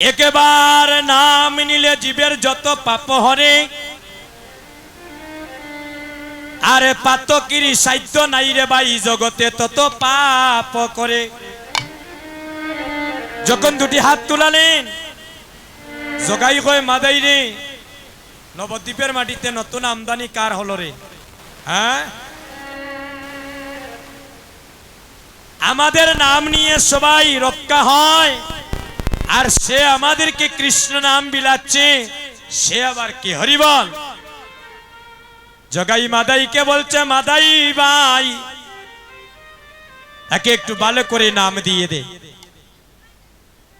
একেবার নাম নিলে জীবের যত পাপ হরে। আরে পাতকিরি সাধ্য নাই রে ভাই, জগতে তত পাপ করে। যখন দুটি হাত তুলালেন, জগাই কয় মাদাই রে, নবদ্বীপের মাটিতে নতুন আমদানি কার হলো রে? হ্যাঁ? আমাদের নাম নিয়ে সবাই রক্ষা হয়। আর সে আমাদেরকে কৃষ্ণ নাম বিলাচ্ছে, সে আবার কি হরিবল? জগাই মাদাইকে বলছে, মাদাই ভাই, তাকে একটু ভালো করে নাম দিয়ে দে।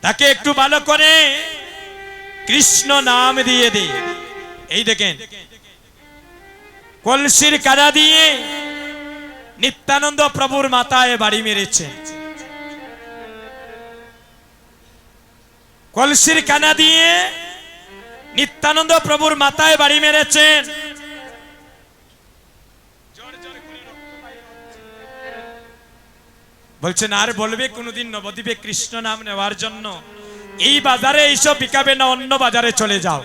তাকে একটু ভালো করে কৃষ্ণ নাম দিয়ে দে। এই দেখেন, কলসির কাদা দিয়ে নিত্যানন্দ প্রভুর মাথায় বাড়ি মেরেছে। কলসির কানা দিয়ে নিত্যানন্দ প্রভুর মাথায় বাড়ি মেরেছেন। বলছেন, আর বলবে কোনদিন নবদ্বীপে কৃষ্ণ নাম নেওয়ার জন্য? এই বাজারে এইসব বিকাবে না, অন্য বাজারে চলে যাও।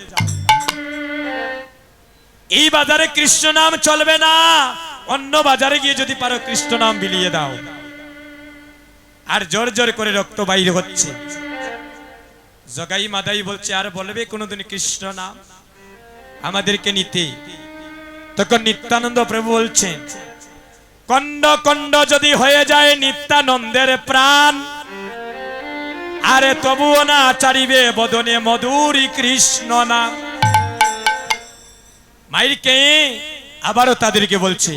এই বাজারে কৃষ্ণ নাম চলবে না। অন্য বাজারে গিয়ে যদি পারো কৃষ্ণ নাম বিলিয়ে দাও। আর জোর জোর করে রক্ত বাইরে হচ্ছে। জগাই মাদাই বলছে, আর বলবে কোনদিন কৃষ্ণ নাম আমাদেরকে নিতে। তখন নিত্যানন্দ প্রভু বলছেন কণ্ড কণ্ড যদি হয়ে যায় নিত্যানন্দের প্রাণ, আরে তবুও না চারিবে বদনে মধুরী কৃষ্ণ নাম মাইরকে আবারও তাদেরকে বলছে,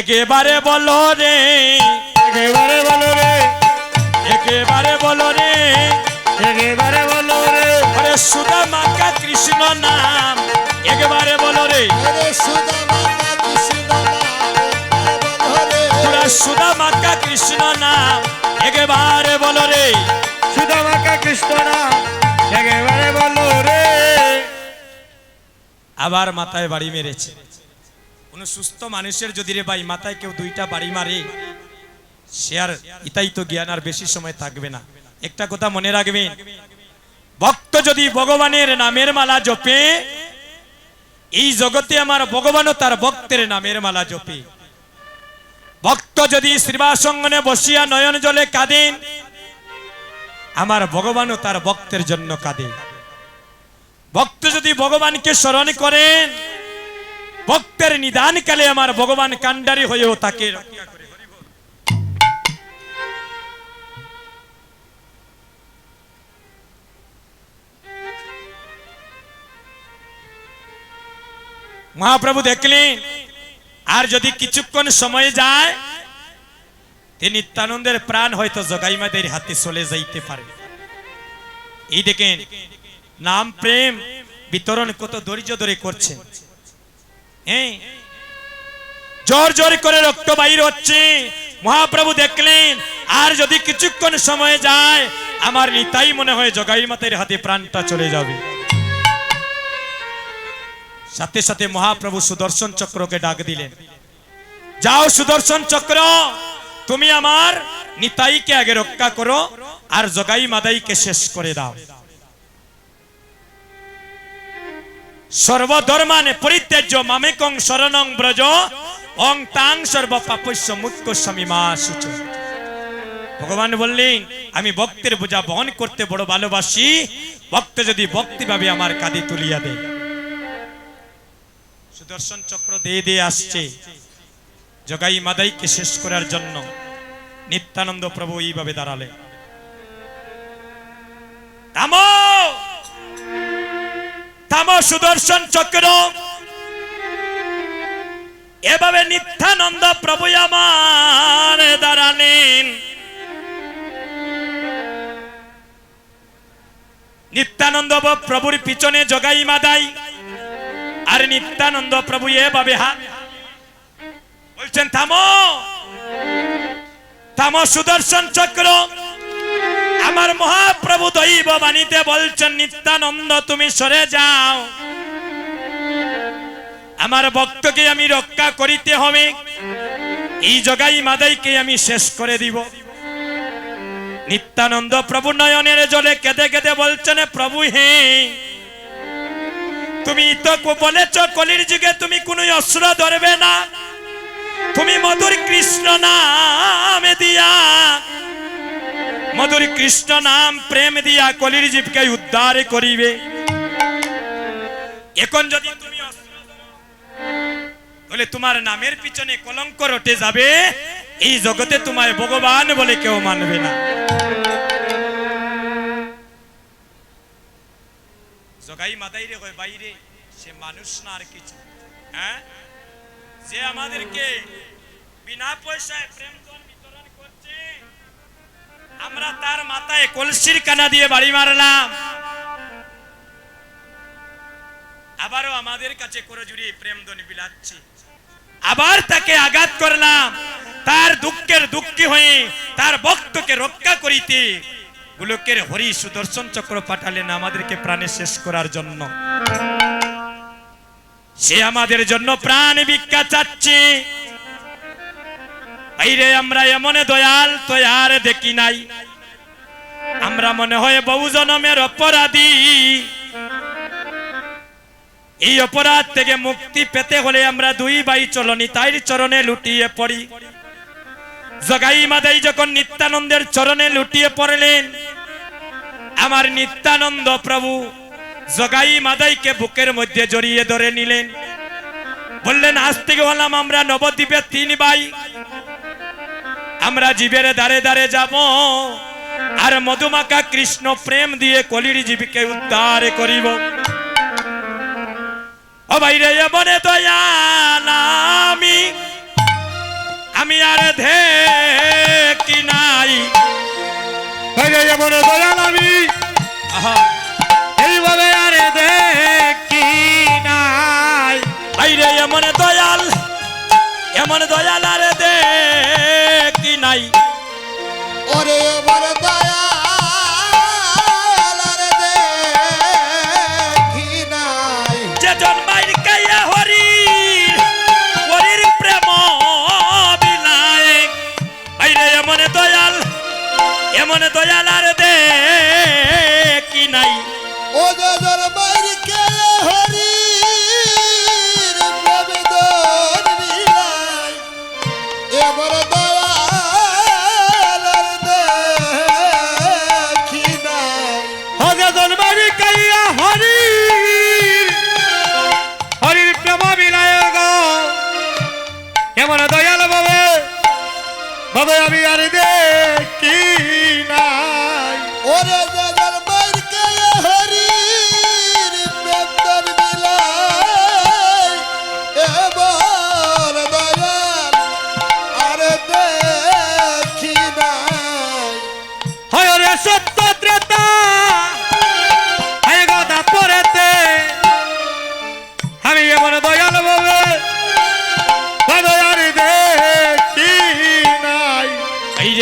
একেবারে বলো রে, একেবারে বলো রে কৃষ্ণ নাম। একেবারে বলো রে। আরে সুদা মাতা কৃষ্ণ বলো রে। তোরা সুদা মাকা কৃষ্ণ নাম। একেবারে বলো রে। সুদা মাতা কৃষ্ণ নাম একেবারে বলো রে। আবার মাথায় বাড়ি মেরেছে। কোন সুস্থ মানুষের যদি রে ভাই মাথায় কেউ দুইটা বাড়ি মারে সে আর ইতাই তো জ্ঞান আর বেশি সময় থাকবে না। একটা কথা মনে রাখবেন ভক্ত যদি ভগবানের নামের মালা জপে, এই জগতে আমার ভগবানও তার ভক্তের নামের মালা জপে। ভক্ত যদি শ্রীবাসঙ্গনে বসিয়া নয়ন জলে কাঁদেন, আমার ভগবানও তার ভক্তের জন্য কাঁদে। ভক্ত যদি ভগবানকে স্মরণ করেন, ভক্তের নিদান কালে আমার ভগবান কান্ডারি হয়েও তাকে রক্ষা মহাপ্রভু দেখলেন, আর যদি কিছুক্ষণ সময় যায়, তিনি নিত্যানন্দের প্রাণ হয়তো জগাইমাদের হাতে চলে যাইতে পারে এই দেখেন, নাম, প্রেম, বিতরণ কত ধৈর্য ধরে করছেন। হ্যাঁ? জোর জোর করে রক্ত বাইর হচ্ছে। মহাপ্রভু দেখলেন, আর যদি কিছুক্ষণ সময় যায়, আমার নিতাই মনে হয় জগাই মাতের হাতে প্রাণটা চলে যাবে। সাথে সাথে মহাপ্রভু সুদর্শন চক্রকে ডাক দিলেন। যাও সুদর্শন চক্র, তুমি আমার নিতাইকে আগে রক্ষা করো আর জগাই মাদাইকে শেষ করে দাও। সর্বধর্মানে পরিত্যাজ্য মামেকং শরণং ব্রজ, অং তাং সর্ব পাপস্য মুক্ত স্বামী মা সুচ। ভগবান বললেন, আমি ভক্তের বোঝা বহন করতে বড় ভালোবাসি, ভক্ত যদি ভক্তি ভাবে আমার কাঁধে তুলিয়া দেয়। সুদর্শন চক্র দিয়ে দিয়ে আসছে। জগাই মাদাইকে শেষ করার জন্য নিত্যানন্দ প্রভু এইভাবে দাঁড়ালে। থামো সুদর্শন চক্র! এভাবে নিত্যানন্দ প্রভু আমার দাঁড়ালেন। নিত্যানন্দ প্রভুর পিছনে জগাই মাদাই আর নিত্যানন্দ প্রভু এভাবে হাত বলছেন, থামো। থামো, সুদর্শন চক্র। আমার মহাপ্রভু দৈব বাণীতে বলছেন, নিত্যানন্দ, তুমি সরে যাও। আমার ভক্তকে আমি রক্ষা করিতে হবে। এই জগাই মাদাইকে আমি শেষ করে দিব। নিত্যানন্দ প্রভু নয়নের জলে কেঁদে কেঁদে বলছেন, প্রভু হে তুমি তো বলেছ, কলির যুগে তুমি কোন অস্ত্র ধরবে না। তুমি মধুর কৃষ্ণ নামে দিয়া, মধুর কৃষ্ণ নাম প্রেম দিয়া কলির জীবকে উদ্ধার করিবে। এখন যদি তুমি তাহলে তোমার নামের পিছনে কলঙ্ক রটে যাবে। এই জগতে তোমায় ভগবান বলে কেউ মানবে না। জগাই মাদাই রে বাইরে, সে মানুষ না আর কিছু। হ্যাঁ? যে আমাদেরকে বিনা পয়সায় প্রেম বিতরণ করছে, আমরা তার মাথায় কলসির কানা দিয়ে বাড়ি মারলাম। আবারও আমাদের কাছে করে প্রেম ধ্বনি বিলাচ্ছি। আবার তাকে আঘাত করলাম। তার দুঃখের দুঃখী হয়ে তার ভক্তকে রক্ষা করিতে গোলকের হরি সুদর্শন চক্র পাঠালেন আমাদেরকে প্রাণে শেষ করার জন্য। সে আমাদের জন্য প্রাণ ভিক্ষা চাচ্ছে। বাইরে আমরা এমন দয়াল তো আর দেখি নাই। আমরা মনে হয় বহু জনমের অপরাধী। এই অপরাধ থেকে মুক্তি পেতে হলে আমরা দুই ভাই চলনি, তাইর চরণে লুটিয়ে পড়ি। জগাই মাদাই যখন নিত্যানন্দের চরণে লুটিয়ে পড়লেন আমার নিত্যানন্দ প্রভু জগাই মাদাইকে বুকের মধ্যে জড়িয়ে ধরে নিলেন। বললেন, আজ থেকে হলাম আমরা নবদ্বীপে তিন ভাই। আমরা জীবের দাঁড়ে দাঁড়ে যাব আর মধুমাকা কৃষ্ণ প্রেম দিয়ে কলির জীবকে উদ্ধার করিব। দয়াল আমি। আমি আর কি নাই। বাইরে যেমন দয়াল আমি। এইভাবে আরে দেখি নাই। বাইরে এমন দয়াল এমন দয়াল আরে দেখি নাই। ওরে আমার দয়াল। এমন দয়াল আর দেখি নাই। ও দাদার বাইর কে হরি এবার দয়াল রে দেখি নাই। হজে জন্মারি কাইয়া হরি হরির প্রেম বিলায় গো। এমন দয়াল বাবে। বাবে আমি আর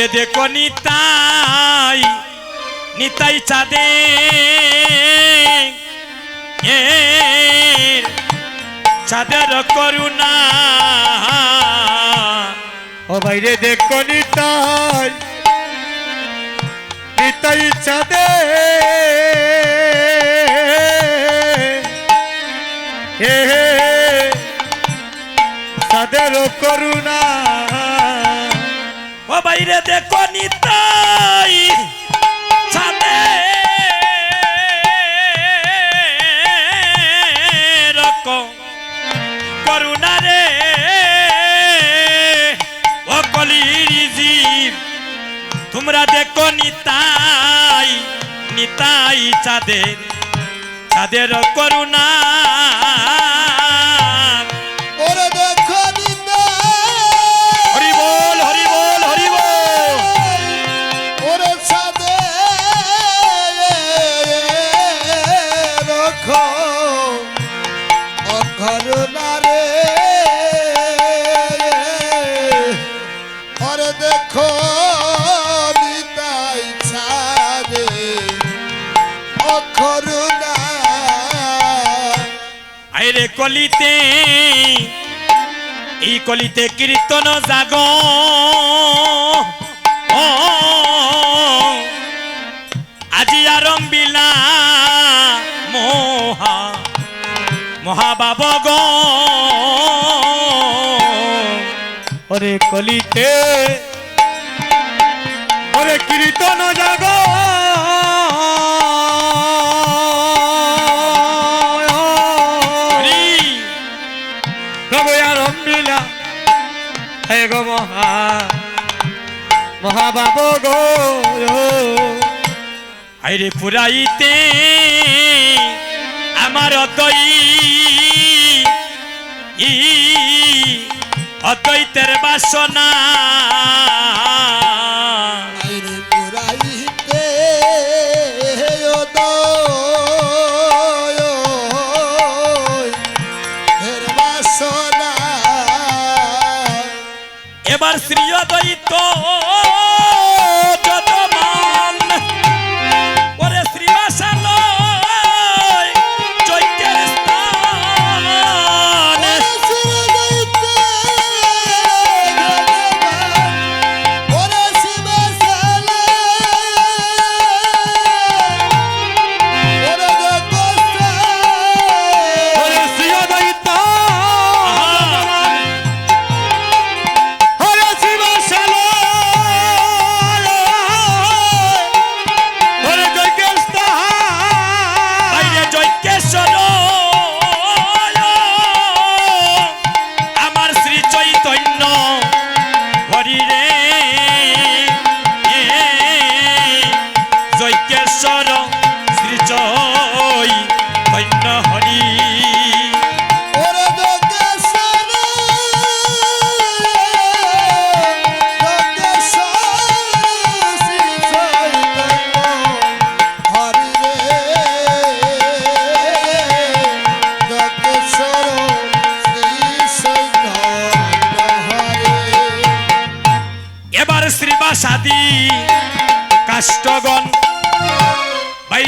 এই দেখো নিতাই নিতাই চাঁদে। চাঁদের করুণা। ও বাইরে দেখো নিতাই নিতাই চাঁদে। হে হে চাঁদের করুণা। বাইরে দেখো নিতাই চাঁদে রকম করুণা রে। জীব, তোমরা দেখো নিতাই নিতাই চাঁদের চাঁদের করুণা। কলিতে এই কলিতে কীর্তন জাগ। আজি আরম্ভিলা মহা মহাবাব গরে কলিতে কীর্তন জাগ। রমিলা হে গো মহা মহাবাব গো। আইরে পুরাইতে আমার অতই অদ্বৈতের বাসনা।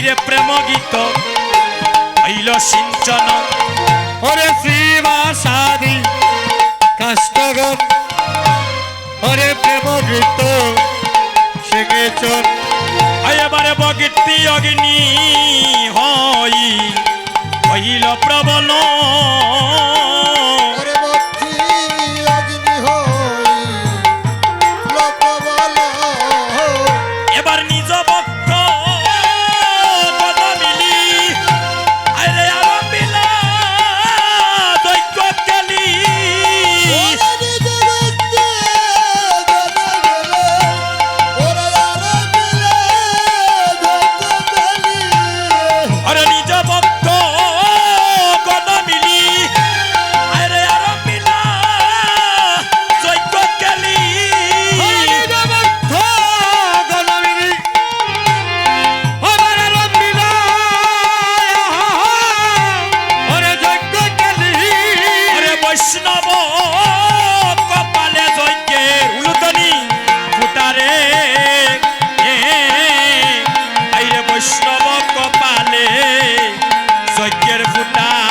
তীরে প্রেম গীত আইল সিঞ্চন। ওরে শ্রীবাসাদি কাষ্টগ ওরে প্রেম গীত সেগেছন এবারে বগিতি অগ্নি হই, হইল প্রবল। মোটা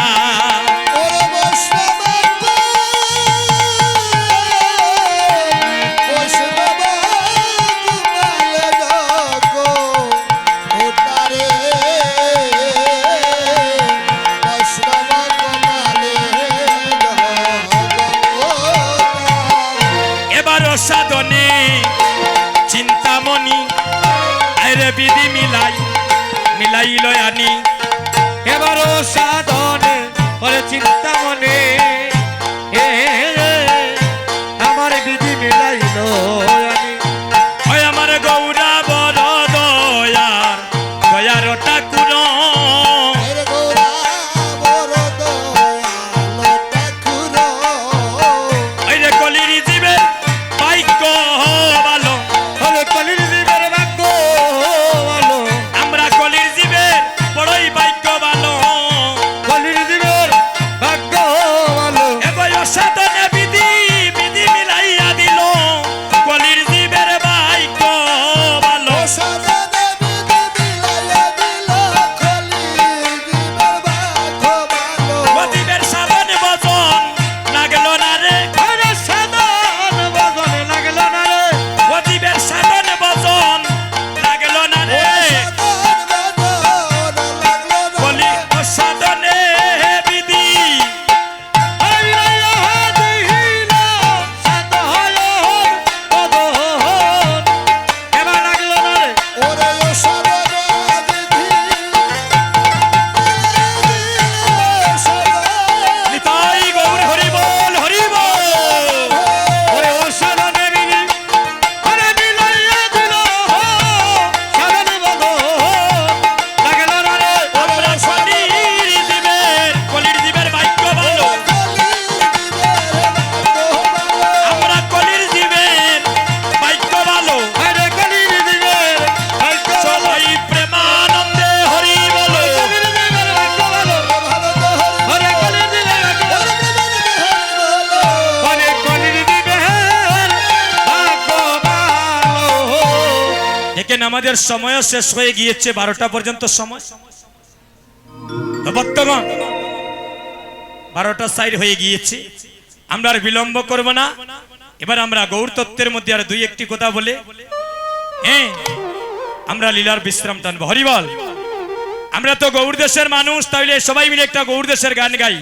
আমাদের সময় শেষ হয়ে গিয়েছে, বারোটা পর্যন্ত সময়। বর্তমান বারোটা সাইড হয়ে গিয়েছে। আমরা আর বিলম্ব করব না। এবার আমরা গৌর তত্ত্বের মধ্যে আর দুই একটি কথা বলে হ্যাঁ আমরা লীলার বিশ্রাম টানবো। হরিবল, আমরা তো গৌর দেশের মানুষ, তাইলে সবাই মিলে একটা গৌর দেশের গান গাই।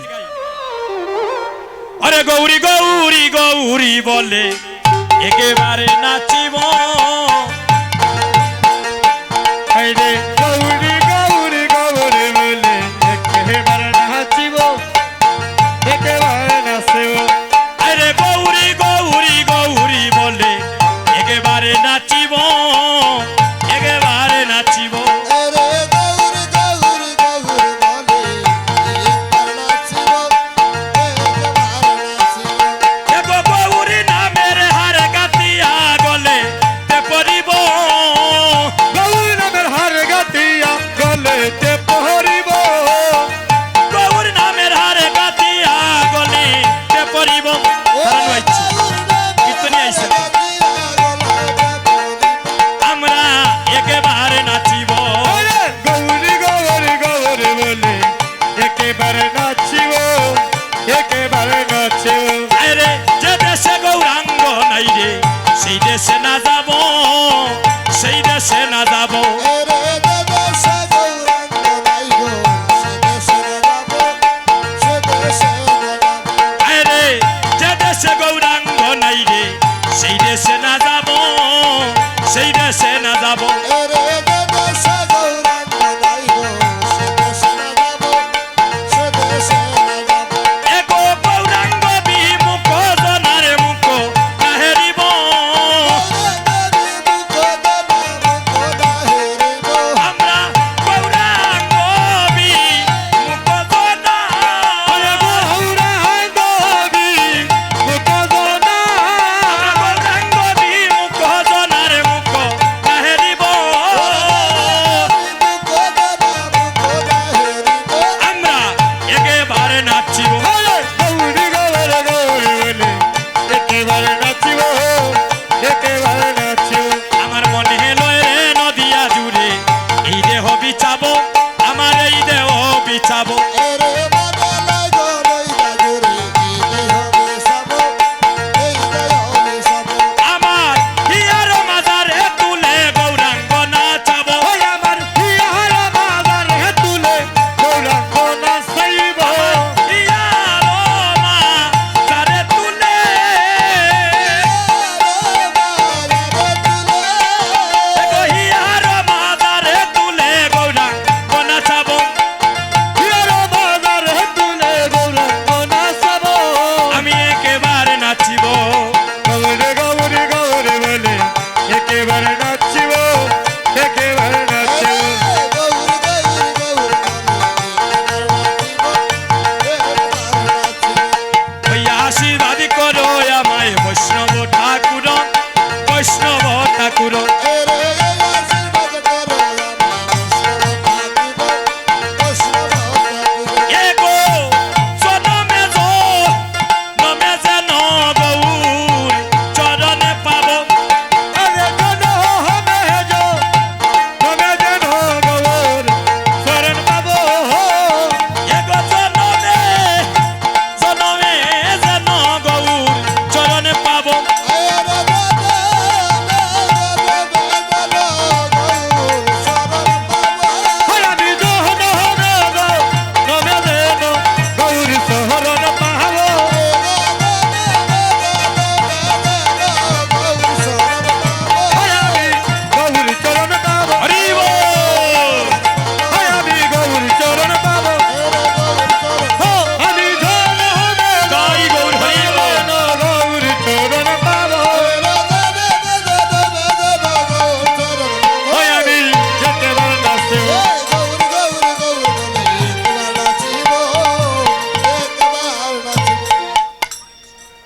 আরে গৌরী গৌরী গৌরী বলে, একেবারে নাচিব। রে সেই দেশে না যাব সেই দেশে না যাব।